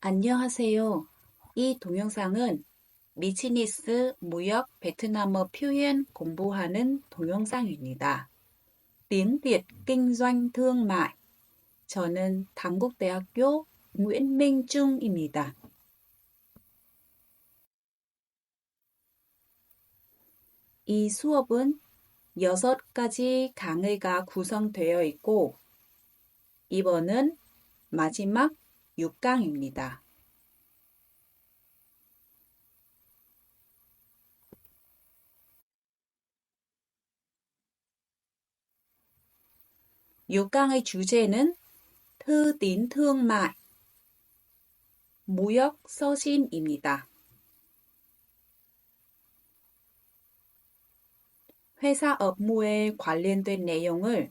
안녕하세요. 이 동영상은 비즈니스, 무역, 베트남어 표현 공부하는 동영상입니다. tiếng Việt. 저는 단국대학교 nguyễn minh trung 입니다. 이 수업은 여섯 가지 강의가 구성되어 있고 이번은 마지막 6강입니다. 육강의 주제는 thương mại, 무역 서신입니다. 회사 업무에 관련된 내용을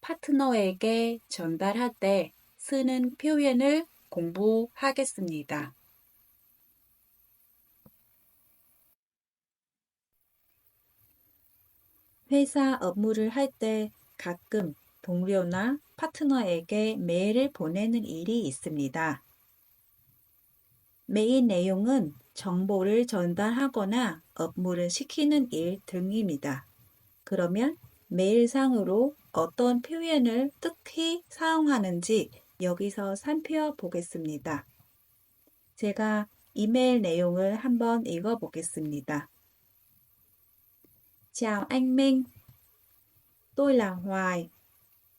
파트너에게 전달할 때 쓰는 표현을 공부하겠습니다. 회사 업무를 할 때 가끔 동료나 파트너에게 메일을 보내는 일이 있습니다. 메일 내용은 정보를 전달하거나 업무를 시키는 일 등입니다. 그러면 메일상으로 어떤 표현을 특히 사용하는지 여기서 살펴보겠습니다. 제가 이메일 내용을 한번 읽어보겠습니다. Chào anh Minh, tôi là Hoài,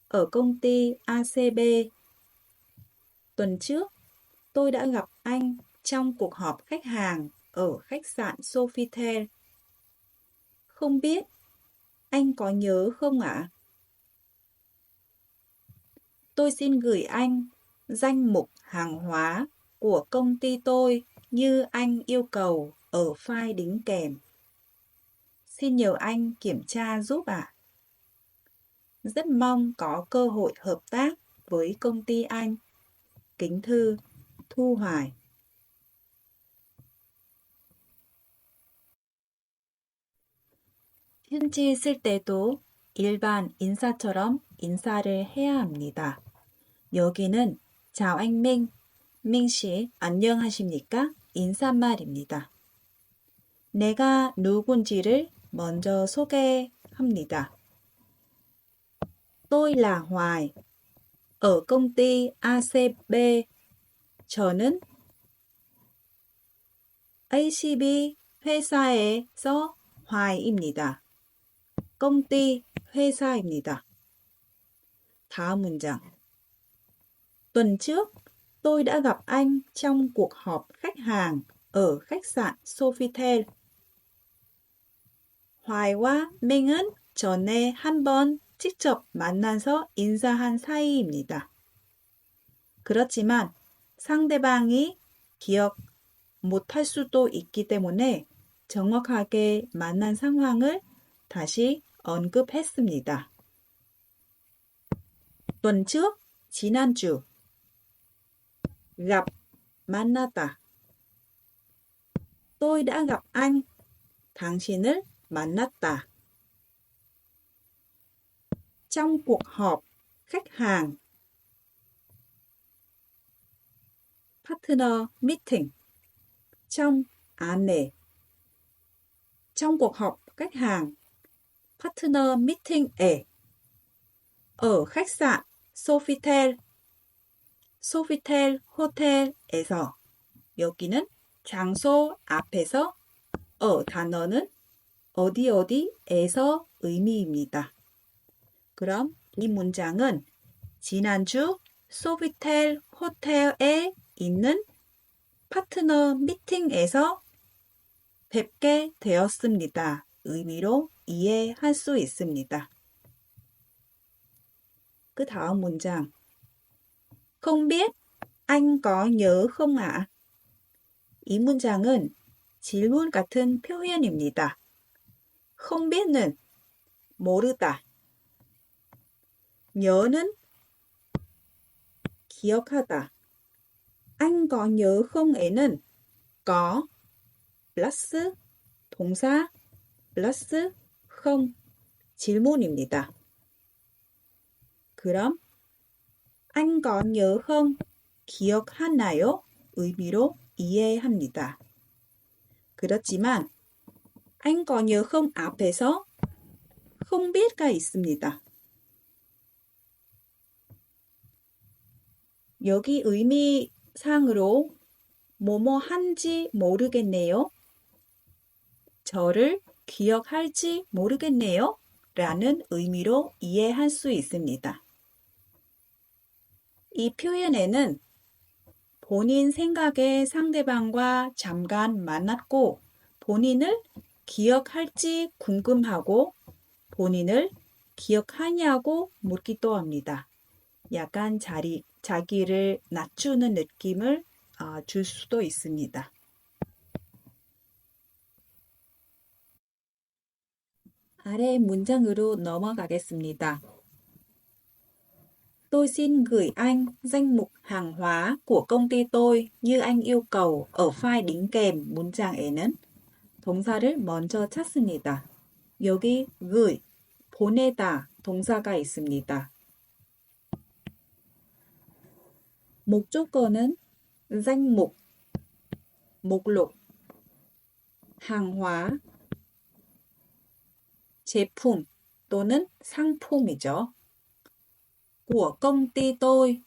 ở công ty ACB. Tuần trước, tôi đã gặp anh trong cuộc họp khách hàng ở khách sạn Sofitel. Không biết anh có nhớ không ạ? Tôi xin gửi anh danh mục hàng hóa của công ty tôi như anh yêu cầu ở file đính kèm. Xin nhờ anh kiểm tra giúp ạ. Rất mong có cơ hội hợp tác với công ty anh. Kính thư Thu Hoài 편지 쓸 때도 일반 인사처럼 인사를 해야 합니다. 여기는 자앵밍, 민씨 안녕하십니까? 인사말입니다. 내가 누군지를 먼저 소개합니다. Tôi là Hoài. Ở công ty ACB. 저는 ACB 회사에서 화이입니다. công ty 회사입니다. 다음 문장. Tuần trước, tôi đã gặp anh trong cuộc họp khách hàng ở khách sạn Sofitel. 화이와 맹은 전에 한번 직접 만나서 인사한 사이입니다. 그렇지만 상대방이 기억 못할 수도 있기 때문에 정확하게 만난 상황을 다시 언급했습니다. tuần trước, 지난주. gặp, 만나다. tôi đã gặp anh, 당신을 만났다. trong cuộc họp, khách hàng. partner meeting. trong, 안에. trong cuộc họp khách hàng, partner meeting에. ở khách sạn Sofitel, Sofitel 호텔에서 여기는 장소 앞에서 어 단어는 어디 어디에서 의미입니다. 그럼 이 문장은 지난주 소비텔 호텔에 있는 파트너 미팅에서 뵙게 되었습니다. 의미로 이해할 수 있습니다. 그 다음 문장. Không biết anh có nhớ không ạ? 이 문장은 질문 같은 표현입니다. không biết 는 모르다. nhớ 는 기억하다. anh có nhớ không?에는 có 플러스 동사 플러스 không 질문입니다. 그럼 anh có nhớ không? 기억하나요? 의미로 이해합니다. 그렇지만 anh có nhớ không 앞에서 không biết 가 있습니다. 여기 의미상으로 뭐뭐 한지 모르겠네요. 저를 기억할지 모르겠네요. 라는 의미로 이해할 수 있습니다. 이 표현에는 본인 생각에 상대방과 잠깐 만났고 본인을 기억할지 궁금하고 본인을 기억하냐고 묻기도 합니다. 약간 자리, 자기를 낮추는 느낌을 어, 줄 수도 있습니다. 아래 문장으로 넘어가겠습니다. Tôi xin gửi anh danh mục hàng hóa của công ty tôi như anh yêu cầu ở file đính kèm 문장에는 동사를 먼저 찾습니다. 여기 gửi, 보내다 동사가 있습니다. 목적어는 danh 목록, hàng hóa, 제품 또는 상품이죠. Của công ty tôi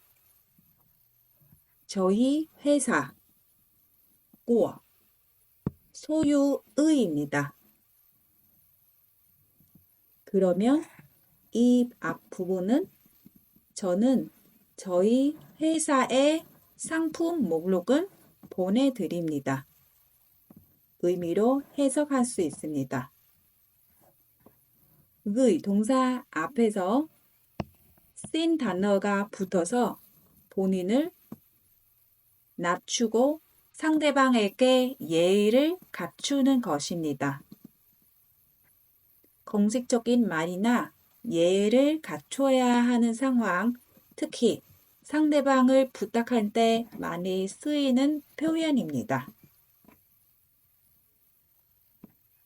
저희 회사 của 소유의입니다. 그러면 이 앞부분은 저는 저희 회사의 상품 목록을 보내드립니다. 의미로 해석할 수 있습니다. 의 동사 앞에서 쓴 단어가 붙어서 본인을 낮추고 상대방에게 예의를 갖추는 것입니다. 공식적인 말이나 예의를 갖춰야 하는 상황, 특히 상대방을 부탁할 때 많이 쓰이는 표현입니다.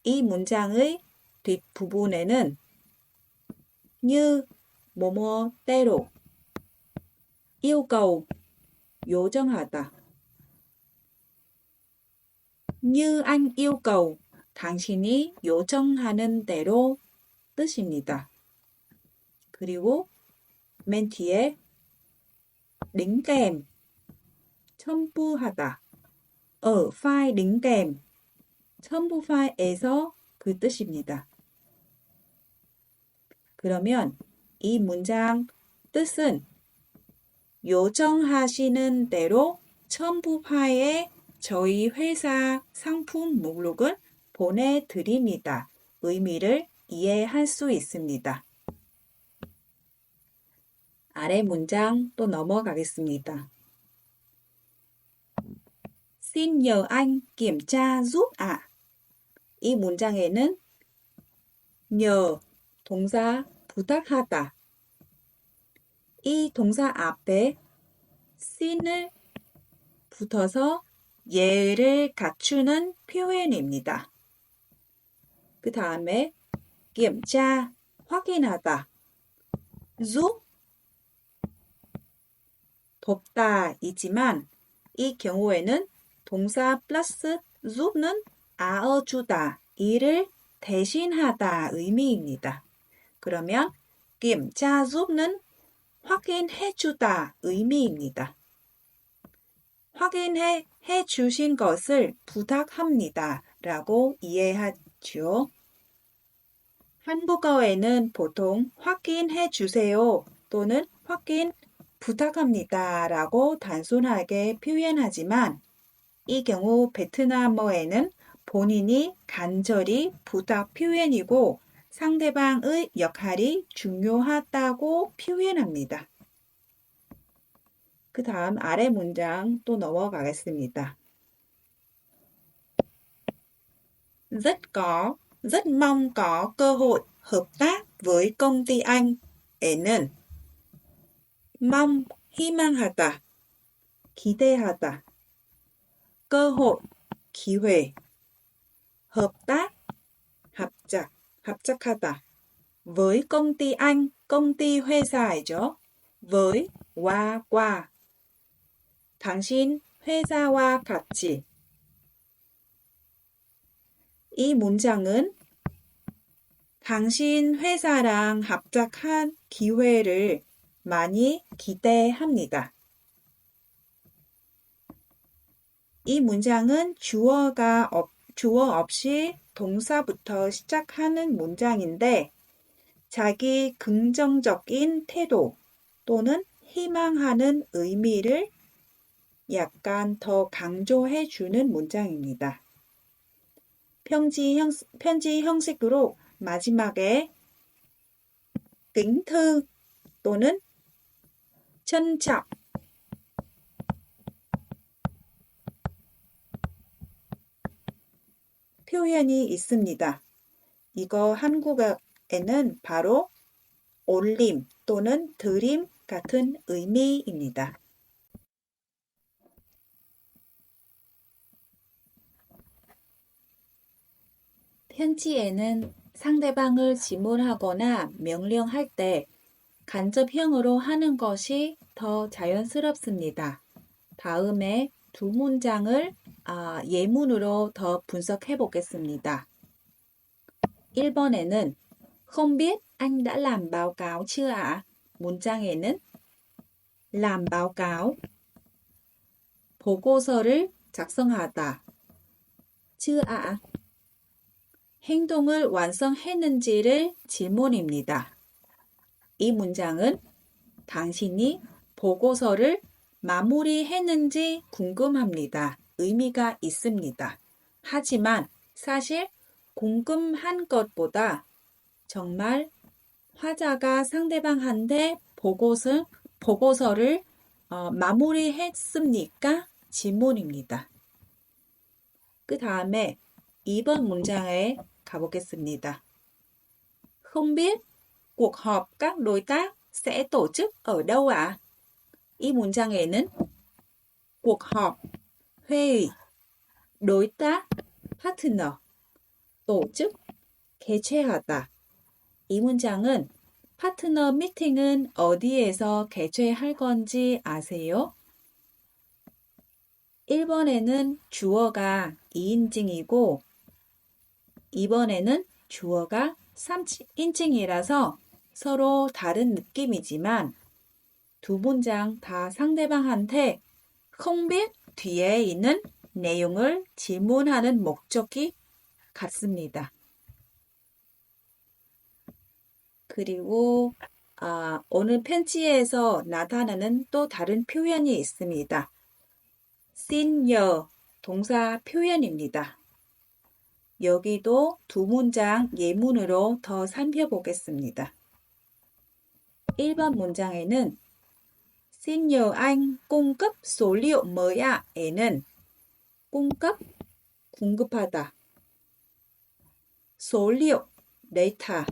이 문장의 뒷부분에는 như 뭐뭐대로 yêu cầu 요청하다 như anh yêu 당신이 요청하는 대로 뜻입니다. 그리고 맨 뒤에 kèm 첨부하다 file đính kèm 첨부 파일에서 그 뜻입니다. 그러면 이 문장 뜻은 요청하시는 대로 첨부 파일에 저희 회사 상품 목록을 보내드립니다. 의미를 이해할 수 있습니다. 아래 문장 또 넘어가겠습니다. Xin nhờ anh kiểm tra giúp ạ. 이 문장에는 nhờ 동사 부탁하다. 이 동사 앞에 sin을 붙어서 예를 갖추는 표현입니다. 그 다음에 tra 확인하다. giúp 돕다이지만 이 경우에는 동사 플러스 giúp 는 아어주다, 일을 대신하다 의미입니다. 그러면 kiểm tra giúp 는 확인해 주다 의미입니다. 확인해 해 주신 것을 부탁합니다. 라고 이해하죠. 한국어에는 보통 확인해 주세요 또는 확인 부탁합니다. 라고 단순하게 표현하지만 이 경우 베트남어에는 본인이 간절히 부탁 표현이고 상대방의 역할이 중요하다고 표현합니다. 그 다음 아래 문장 또 넘어가겠습니다. Rất có, rất mong có cơ hội hợp tác với công ty anh. 에는 mong, 희망하다, 기대하다, cơ hội, 기회, hợp tác, 합작, 합작하다. với công ty anh, công ty 회사이죠. với, 와, 과. 당신 회사와 같이. 이 문장은 당신 회사랑 합작한 기회를 많이 기대합니다. 이 문장은 주어가 없, 주어 없이 동사부터 시작하는 문장인데 자기 긍정적인 태도 또는 희망하는 의미를 약간 더 강조해 주는 문장입니다. 편지, 형, 편지 형식으로 마지막에 thư 또는 trọng 표현이 있습니다. 이거 한국어에는 바로 올림 또는 드림 같은 의미입니다. 편지에는 상대방을 질문하거나 명령할 때 간접형으로 하는 것이 더 자연스럽습니다. 다음에 두 문장을 아, 예문으로 더 분석해 보겠습니다. 1번에는 Không biết anh đã làm báo cáo chưa ạ? 문장에는 làm báo cáo 보고서를 작성하다 chưa ạ? 행동을 완성했는지를 질문입니다. 이 문장은 당신이 보고서를 마무리했는지 궁금합니다. 의미가 있습니다. 하지만 사실 궁금한 것보다 정말 화자가 상대방한테 보고서, 보고서를 어, 마무리했습니까? 질문입니다. 그 다음에 2번 문장에 가보겠습니다. Không biết cuộc họp các đối tác sẽ tổ chức ở đâu ạ? 이 문장에는 cuộc họp, 회의, đối tác, partner, tổ chức, 개최하다. 이 문장은 파트너 미팅은 어디에서 개최할 건지 아세요? 1번에는 주어가 2인칭이고 2번에는 주어가 3인칭이라서 서로 다른 느낌이지만 두 문장 다 상대방한테 biết 뒤에 있는 내용을 질문하는 목적이 같습니다. 그리고 아, 오늘 편지에서 나타나는 또 다른 표현이 있습니다. senior 동사 표현입니다. 여기도 두 문장 예문으로 더 살펴보겠습니다. 1번 문장에는 Xin nhờ anh cung cấp số liệu mới ạ. 에는 cung cấp, 공급하다. số liệu, 데이터.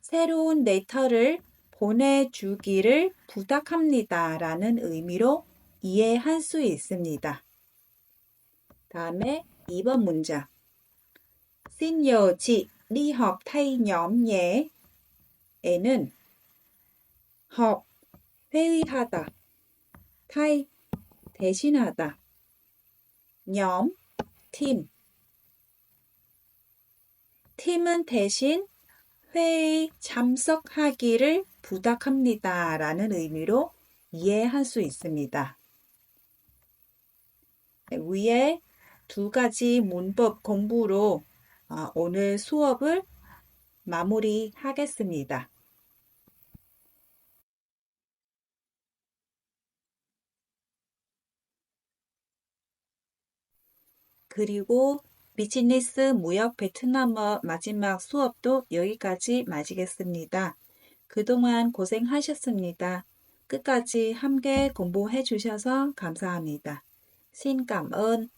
새로운 데이터를 보내주기를 부탁합니다. 라는 의미로 이해할 수 있습니다. 다음에 2번 문장. Xin nhờ chị đi họp thay nhóm nhé. 에는 họp, 회의하다. thay, 대신하다. nhóm, 팀. 팀은 대신 회의 참석하기를 부탁합니다. 라는 의미로 이해할 수 있습니다. 네, 위에 두 가지 문법 공부로 아, 오늘 수업을 마무리하겠습니다. 그리고 비즈니스 무역 베트남어 마지막 수업도 여기까지 마치겠습니다. 그동안 고생하셨습니다. 끝까지 함께 공부해 주셔서 감사합니다. Ơn